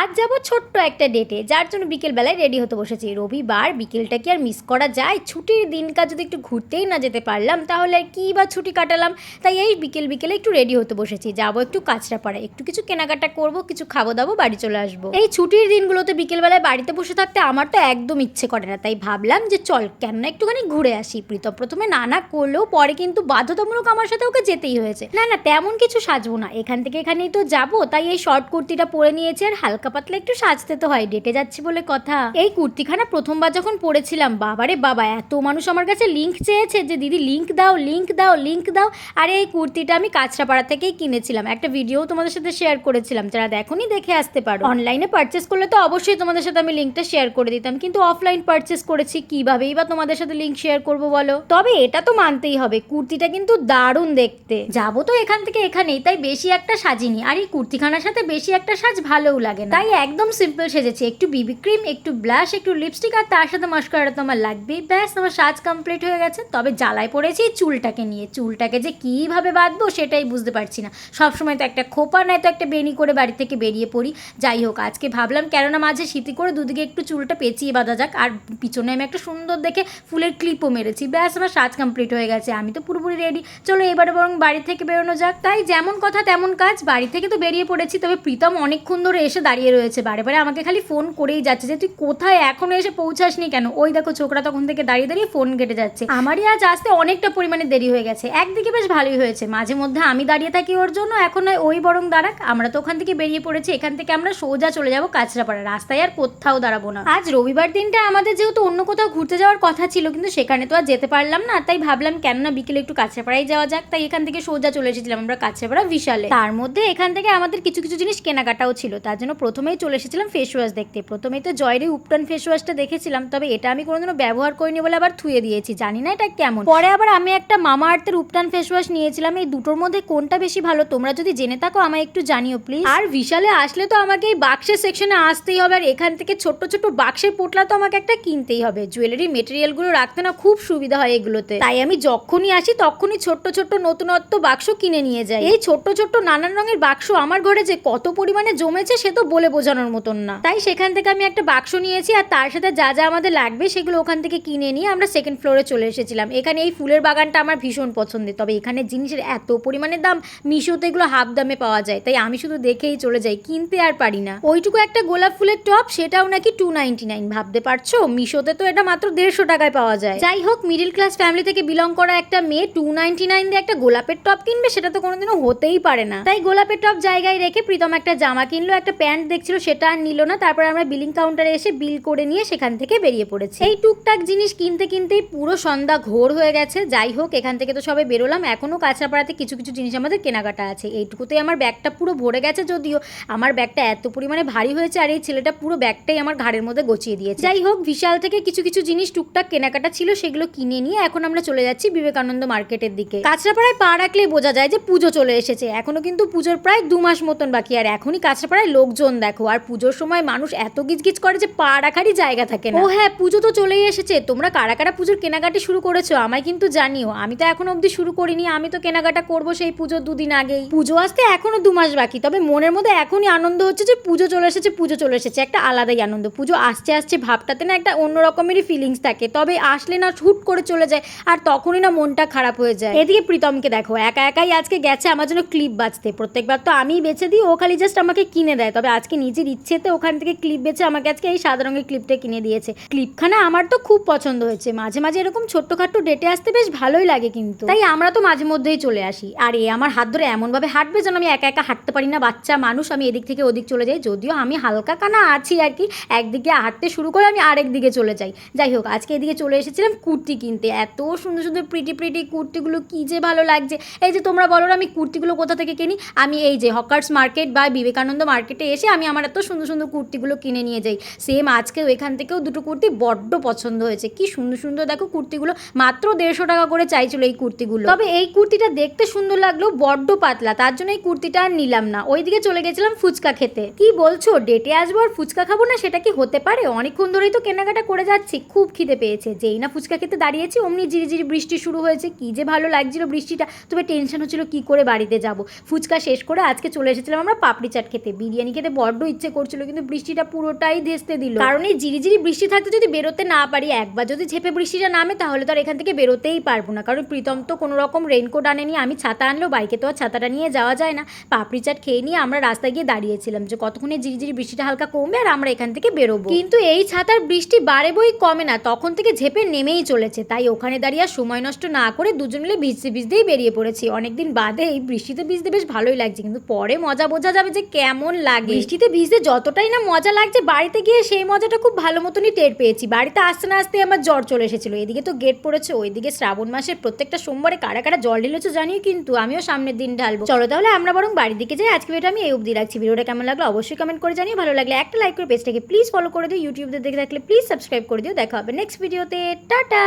আজ যাব ছোট্ট একটা ডেটে যার জন্য বিকেলবেলায় রেডি হতে বসেছি। রবিবার বিকেলটা কি আর মিস করা যায়? ছুটির দিনকার যদি একটু ঘুরতেই না যেতে পারলাম, তাহলে আর কী বা ছুটি কাটালাম? তাই এই বিকেল বিকেলে একটু রেডি হতে বসেছি। যাব একটু কাঁচরাপাড়া একটু কিছু কেনাকাটা করব, কিছু খাব দাবো বাড়ি চলে আসব। এই ছুটির দিনগুলোতে বিকেলবেলায় বাড়িতে বসে থাকতে আমার তো একদম ইচ্ছে করে না। তাই ভাবলাম যে চল কেন না একটুখানি ঘুরে আসি। প্রীতম প্রথমে না না করলেও পরে কিন্তু বাধ্যতামূলক আমার সাথে ওকে যেতেই হয়েছে। না না, তেমন কিছু সাজবো না। এখান থেকে এখানেই তো যাব। তাই এই শর্ট কুর্তিটা পরে নিয়েছি আর হালকা পাতলা একটু সাজতে তো হয় ডেটে যাচ্ছি বলে কথা। এই কুর্তিখানা প্রথমবার যখন পরেছিলাম বাবারে বাবা, এত মানুষ আমার কাছে লিঙ্ক চেয়েছে যে, দিদি লিঙ্ক দাও লিঙ্ক দাও লিঙ্ক দাও। আর, এই কুর্তিটা আমি কাঁচরাপাড়া থেকেই কিনেছিলাম। একটা ভিডিও তোমাদের সাথে শেয়ার করেছিলাম, যারা দেখোনি দেখে আসতে পারো। অনলাইনে পারচেস করলে তো অবশ্যই তোমাদের সাথে আমি লিঙ্কটা শেয়ার করে দিতাম, কিন্তু অফলাইন পারচেস করেছি, কিভাবেই বা তোমাদের সাথে লিঙ্ক শেয়ার করব বলো? তবে এটা তো মানতেই হবে, কুর্তিটা কিন্তু দারুণ দেখতে। যাব তো এখান থেকে এখানেই, তাই বেশি একটা সাজিনি। আর এই কুর্তিখানার সাথে বেশি একটা সাজ ভালোও লাগে না। তাই একদম সিম্পল সেজেছি। একটু বিবি ক্রিম একটু ব্লাশ একটু লিপস্টিক আর তার সাথে মাস্কারা তো আমার লাগবেই। ব্যাস, আমার সাজ কমপ্লিট হয়ে গেছে। তবে জ্বালায় পড়েছি চুলটাকে নিয়ে। চুলটাকে যে কীভাবে বাঁধবো সেটাই বুঝতে পারছি না। সবসময় তো একটা খোপা নয় তো একটা বেনি করে বাড়ি থেকে বেরিয়ে পড়ি। যাই হোক, আজকে ভাবলাম কেননা মাঝে শীতি করে দুদিকে একটু চুলটা পেঁচিয়ে বাঁধা যাক। আর পিছনে আমি একটা সুন্দর দেখে ফুলের ক্লিপও মেরেছি। ব্যাস, আমার সাজ কমপ্লিট হয়ে গেছে। আমি তো পুরোপুরি রেডি চলো এবারে বরং বাড়ি থেকে বেরোনো যাক। তাই যেমন কথা তেমন কাজ। বাড়ি থেকে তো বেরিয়ে পড়েছি। তবে প্রীতম অনেকক্ষণ ধরে এসে দাঁড়িয়ে রয়েছে। বারে বারে আমাকে খালি ফোন করেই যাচ্ছে যে, তুই কোথায়? এখনও এসে পৌঁছাসনি কেন? ওই দেখো ছোকরা তখন থেকে দাঁড়িয়ে দাঁড়িয়ে ফোন কেটে যাচ্ছে। আমারই আজ আসতে অনেকটা পরিমাণে দেরি হয়ে গেছে। একদিকে বেশ ভালোই হয়েছে। মাঝে মধ্যে আমি দাঁড়িয়ে থাকি ওর জন্য, এখন ওই বরং দাঁড়াক। আমরা তো ওখান থেকে বেরিয়ে পড়েছি, এখান থেকে আমরা সোজা চলে যাব কাঁচরাপাড়া। রাস্তায় আর কোথাও দাঁড়াবো না। আজ রবিবার দিনটা আমাদের যেহেতু অন্য কোথাও ঘুরতে যাওয়ার কথা ছিল, কিন্তু সেখানে তো আর যেতে পারলাম না। তাই ভাবলাম, কেন না বিকেলে একটু কাঁচরাপাড়ায় যাওয়া যাক। তাই এখান থেকে সোজা চলে এসেছিলাম আমরা কাঁচরাপাড়া, বিশালে। তার মধ্যে এখান থেকে আমাদের কিছু কিছু জিনিস কেনাকাটাও ছিল। তার জন্য প্রথমেই চলে এসেছিলাম ফেস ওয়াশ দেখতে। প্রথমেই তো জয়ের উপটন ফেস ওয়াশটা দেখেছিলাম, তবে এটা আমি কোনোদিনও ব্যবহার করিনি বলে আবার থুয়ে দিয়েছি, জানি না এটা কেমন। পরে আবার আমি একটা মামা আর্থের উপটান ফেস ওয়াশ নিয়েছিলাম, এই দুটোর মধ্যে কোনটা বেশি ভালো তোমরা যদি জেনে থাকো আমায় একটু জানিও প্লিজ আর বিশালে আসলে তো আমাকে এই বাক্সের সেকশনে আসতেই হবে, আর এখান থেকে ছোট্ট ছোট্ট বাক্সের পোটলা তো আমাকে একটা কিনতেই হবে। জুয়েলারি মেটেরিয়ালগুলো রাখতে না খুব সুবিধা হয় এগুলোতে। তাই আমি যখনই আসি তখনই ছোট্ট ছোট্ট নতুনত্ব বাক্স কিনে নিয়ে যাই। এই ছোট্ট ছোট্ট নানান রঙের বাক্স আমার ঘরে যে কত পরিমাণে জমেছে সে তো বলে বোঝানোর মতন না। তাই সেখান থেকে আমি একটা বাক্স নিয়েছি আর তার সাথে যা যা আমাদের লাগবে সেগুলো ওখান থেকে কিনে নিয়ে আমরা সেকেন্ড ফ্লোরে চলে এসেছিলাম। এখানে এই ফুলের বাগানটা আমার ভীষণ পছন্দের। তবে এখানে জিনিসের এত পরিমাণে দাম, মিশোতে এগুলো হাফ দামে পাওয়া যায়। তাই আমি শুধু দেখেই চলে যাই, কিনতে আর পারি না। ওইটুকু একটা গোলাপ ফুলের টপ, সেটাও নাকি টু নাইনটি নাইন ভাবতে পারছ? মিশোতে তো এটা মাত্র দেড়শো টাকায় পাওয়া যায়। যাই হোক মিডিল ক্লাস ফ্যামিলি থেকে বিলং করা একটা মেয়ে টু নাইনটি নাইন দিয়ে একটা গোলাপের টপ কিনবে, সেটা তো কোনোদিনও হতেই পারে না। তাই গোলাপের টপ জায়গায় রেখে প্রীতম একটা জামা কিনলো, একটা প্যান্ট দেখছিল, সেটা আর নিল না। তারপর আমরা বিলিং কাউন্টারে এসে বিল করে নিয়ে সেখান থেকে বেরিয়ে পড়েছি। এই টুকটাক জিনিস কিনতে কিনতেই পুরো সন্ধ্যা ঘোর হয়ে গেছে। যাই হোক, এখান থেকে তো সবাই বেরোলাম। এখনও কাঁচরাপাড়াতে কিছু কিছু জিনিস আমাদের কেনাকাটা আছে। এইটুকুতেই আমার ব্যাগটা পুরো ভরে গেছে যদিও আমার ব্যাগটা এত পরিমাণে ভারী হয়েছে আর এই ছেলেটা পুরো ব্যাগটাই আমার ঘাড়ের মধ্যে গছিয়ে দিয়েছে। যাই হোক, বিশাল থেকে কিছু কিছু জিনিস টুকটাক কেনাকাটা ছিল, সেগুলো কিনে নিয়ে এখন আমরা চলে যাচ্ছি বিবেকানন্দ মার্কেটের দিকে। কাঁচরাপাড়ায় পা রাখলেই বোঝা যায় যে পুজো চলে এসেছে। এখনও কিন্তু পুজোর প্রায় দু মাস মতন বাকি। আর এখনই কাঁচরাপাড়ায় লোকজন দেখো আর পুজোর সময় মানুষ এত গিজগিজ করে যে পা রাখারই জায়গা থাকে না। ও হ্যাঁ পুজো তো চলেই এসেছে। তোমরা কারা কারা পুজোর কেনাকাটি শুরু করেছ? আমায় কিন্তু জানিও। আমি তো এখনও অবধি শুরু করিনি। আমি তো কেনাকাটা করব সেই পুজোর দুদিন আগেই। পুজো আসতে এখনও দু মাস বাকি তবে মনের মধ্যে এখনই আনন্দ হচ্ছে যে পুজো চলে এসেছে পুজো চলে এসেছে। একটা আলাদাই আনন্দ। পুজো আসছে আসছে ভাবটাতে না একটা অন্য রকমেরই ফিলিংস থাকে। তবে আসলে না হুট করে চলে যায় আর তখনই না মনটা খারাপ হয়ে যায়। এদিকে প্রীতমকে দেখো একা একাই আজকে গেছে আমার জন্য ক্লিপ বাজতে। প্রত্যেকবার তো আমিই বেছে দিই ও খালি জাস্ট আমাকে কিনে দেয়। তবে আজকে নিজের ইচ্ছেতে ওখান থেকে ক্লিপ বেছে আমাকে আজকে এই সাদা রঙের ক্লিপটা কিনে দিয়েছে। ক্লিপখানা আমার তো খুব পছন্দ হয়েছে। মাঝে মাঝে এরকম ছোট্টখাট্টো ডেটে আসতে বেশ ভালোই লাগে কিন্তু। তাই আমরা তো মাঝে মধ্যেই চলে আসি। আর এ আমার হাত ধরে এমনভাবে হাঁটবে যেন আমি একা একা হাঁটতে পারি না। বাচ্চা, মানুষ, আমি এদিক থেকে ওদিক চলে যাই। যদিও আমি হালকা কানা আছি আর কি, একদিকে হাঁটতে শুরু করে আমি আরেক দিকে চলে যাই। যাই হোক, আজকে এদিকে চলে এসেছিলাম কুর্তি কিনতে। এত সুন্দর সুন্দর প্রিটি প্রিটি কুর্তিগুলো কী যে ভালো লাগছে। এই যে তোমরা বলো আমি কুর্তিগুলো কোথা থেকে কিনি? আমি এই যে হকার্স মার্কেট বা বিবেকানন্দ মার্কেটে এসে আমি আমার এত সুন্দর সুন্দর কুর্তিগুলো কিনে নিয়ে যাই। সেম আজকেও এখান থেকেও দুটো কুর্তি বড্ড পছন্দ হয়েছে। কি সুন্দর সুন্দর দেখো কুর্তিগুলো। মাত্র দেড়শো টাকা করে চাইছিল এই কুর্তিগুলো। তবে এই কুর্তিটা দেখতে সুন্দর লাগল বড্ড পাতলা। তার জন্য এই কুর্তিটা আর নিলাম না। ওইদিকে চলে গেছিলাম ফুচকা খেতে। কি বলছো? ডেটে আসব আর ফুচকা খাব না? সেটা কি হতে পারে? অনেকক্ষণ ধরেই তো কেনাকাটা করে যাচ্ছি। খুব খিদে পেয়েছে। যেই না ফুচকা খেতে দাঁড়িয়েছি, অমনি ঝিরিঝিরি বৃষ্টি শুরু হয়েছে। কি যে ভালো লাগছিল বৃষ্টিটা। তবে টেনশন হচ্ছিল কি করে বাড়িতে যাব। ফুচকা শেষ করে আজকে চলে এসেছিলাম আমরা পাপড়ি চাট খেতে। বিরিয়ানি খেতে বড্ড বড্ড ইচ্ছে করছিল কিন্তু বৃষ্টিটা পুরোটাই ধেসতে দিল। কারণ এই ঝিরিঝিরি বৃষ্টি থাকতে যদি বেরোতে না পারি একবার যদি ঝেপে বৃষ্টিটা নামে তাহলে তো আর এখান থেকে বেরোতেই পারব না। কারণ প্রীতম তো কোনো রকম রেনকোট আনেনি আমি ছাতা আনলেও বাইকে তো আর ছাতাটা নিয়ে যাওয়া যায় না। পাপড়ি চাট খেয়ে নিয়ে আমরা রাস্তায় গিয়ে দাঁড়িয়েছিলাম যে কতক্ষণে ঝিরিঝিরি বৃষ্টিটা হালকা কমবে আর আমরা এখান থেকে বেরোবো। কিন্তু এই ছাতার বৃষ্টি বাড়ে বই কমে না তখন থেকে ঝেপে নেমেই চলেছে। তাই ওখানে দাঁড়িয়ে আর সময় নষ্ট না করে দুজন মিলে ভিজতে ভিজতেই বেরিয়ে পড়েছি। অনেকদিন বাদে এই বৃষ্টিতে ভিজতে বেশ ভালোই লাগছে কিন্তু পরে মজা বোঝা যাবে যে কেমন লাগে। বৃষ্টিতে ভিজতে যতটাই না মজা লাগছে, বাড়িতে গিয়ে সেই মজাটা খুব ভালো মতনই টের পেয়েছি। বাড়িতে আসতে না আসতে আমার জ্বর চলে এসেছিল। এদিকে তো গেট পড়েছে, ওইদিকে শ্রাবণ মাসের প্রত্যেকটা সোমবারে কারা কারা জল ঢেলেছো জানিও কিন্তু আমিও সামনের দিন ঢালবো। চলো তাহলে আমরা বরং বাড়ির দিকে যাই। আজকে ভিডিওটা আমি এই অবধি রাখছি। ভিডিওটা কেমন লাগল অবশ্যই কমেন্ট করে জানিও। ভালো লাগলে একটা লাইক করে পেজটাকে প্লিজ ফলো করে দিও। ইউটিউবে দেখে থাকলে প্লিজ সাবস্ক্রাইব করে দিও। দেখা হবে নেক্সট ভিডিওতে টাটা!